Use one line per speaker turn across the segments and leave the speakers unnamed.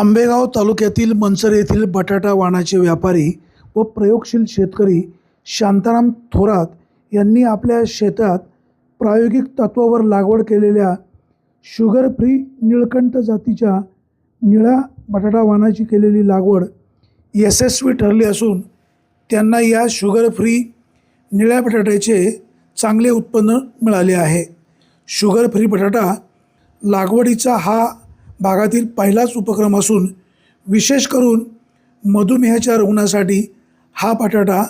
आंबेगाव तालुक्यातील मनसर येथील बटाटा वाणाचे व्यापारी व प्रयोगशील शेतकरी शांताराम थोरात यांनी आपल्या शेतात प्रायोगिक तत्वावर लागवड केलेल्या शुगर फ्री निळकंठ जातीच्या निळ्या बटाटा वाणाची केलेली लागवड यशस्वी ठरली असून त्यांना या शुगर फ्री निळ्या बटाट्याचे चांगले उत्पन्न मिळाले आहे. शुगर फ्री बटाटा लागवडीचा हा भागातील पहिलाच उपक्रम असून विशेष करून मधुमेहाच्या रुग्णासाठी हा बटाटा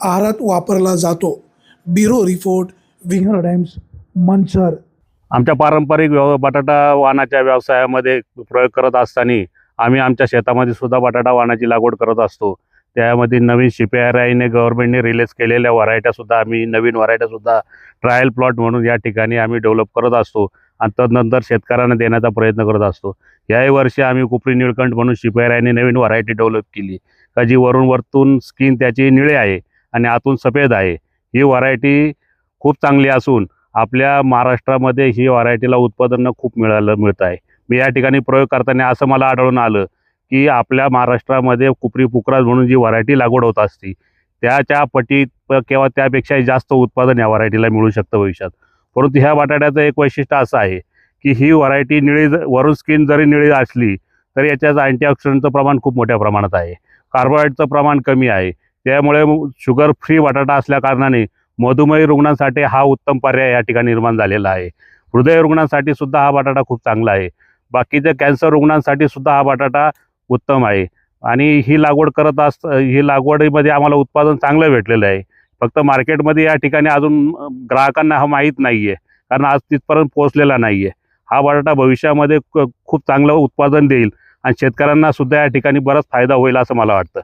आहारात वापरला जातो. बिरो रिपोर्ट विंगर टाइम्स मनसर.
आमच्या पारंपरिक व्यव बटाटा वाणाच्या व्यवसायामध्ये प्रयोग करत असताना आम्ही आमच्या शेतामध्ये सुद्धा बटाटा वाणाची लागवड करत असतो. त्यामध्ये नवीन शिपेआरआयने गव्हर्नमेंटने रिलीज केलेल्या व्हरायट्यासुद्धा आम्ही नवीन व्हरायट्यासुद्धा ट्रायल प्लॉट म्हणून या ठिकाणी आम्ही डेव्हलप करत असतो. तदनंतर शेतकऱ्यांना देण्याचा प्रयत्न करत असतो. याही वर्षी आम्ही कुपरी निळकंठ म्हणून शिपेआरआयने नवीन व्हरायटी डेव्हलप केली. का जी वरून वरतून स्किन त्याची निळे आहे आणि आतून सफेद आहे. ही व्हरायटी खूप चांगली असून आपल्या महाराष्ट्रामध्ये ही व्हरायटीला उत्पादनं खूप मिळालं मिळत आहे. मी या ठिकाणी प्रयोग करताना असं मला आढळून आलं की आपल्या महाराष्ट्रामध्ये कुपरी पुकराज म्हणून जी व्हरायटी लागवड होत असती त्याच्या पटीत किंवा त्यापेक्षाही जास्त उत्पादन या व्हरायटीला मिळू शकतं भविष्यात. परंतु ह्या बटाट्याचं एक वैशिष्ट्य असं आहे की ही व्हरायटी निळी ज- वरून स्किन जरी निळी असली तरी याच्यात अँटीऑक्सिडंटचं प्रमाण खूप मोठ्या प्रमाणात आहे. कार्बोहायड्रेटचं प्रमाण कमी आहे. त्यामुळे शुगर फ्री बटाटा असल्याकारणाने मधुमेह रुग्णांसाठी हा उत्तम पर्याय या ठिकाणी निर्माण झालेला आहे. हृदय रुग्णांसाठी सुद्धा हा बटाटा खूप चांगला आहे. बाकीच्या कॅन्सर रुग्णांसाठी सुद्धा हा बटाटा उत्तम आहे. आणि ही लागवड करत असत ही लागवडीमध्ये आम्हाला उत्पादन चांगलं भेटलेलं आहे. फक्त मार्केटमध्ये या ठिकाणी अजून ग्राहकांना हा माहीत नाही आहे कारण आज तिथपर्यंत पोहोचलेला नाही आहे हा बटाटा भविष्यामध्ये क- खूप चांगलं उत्पादन देईल आणि शेतकऱ्यांनासुद्धा या ठिकाणी बराच फायदा होईल असं मला वाटतं.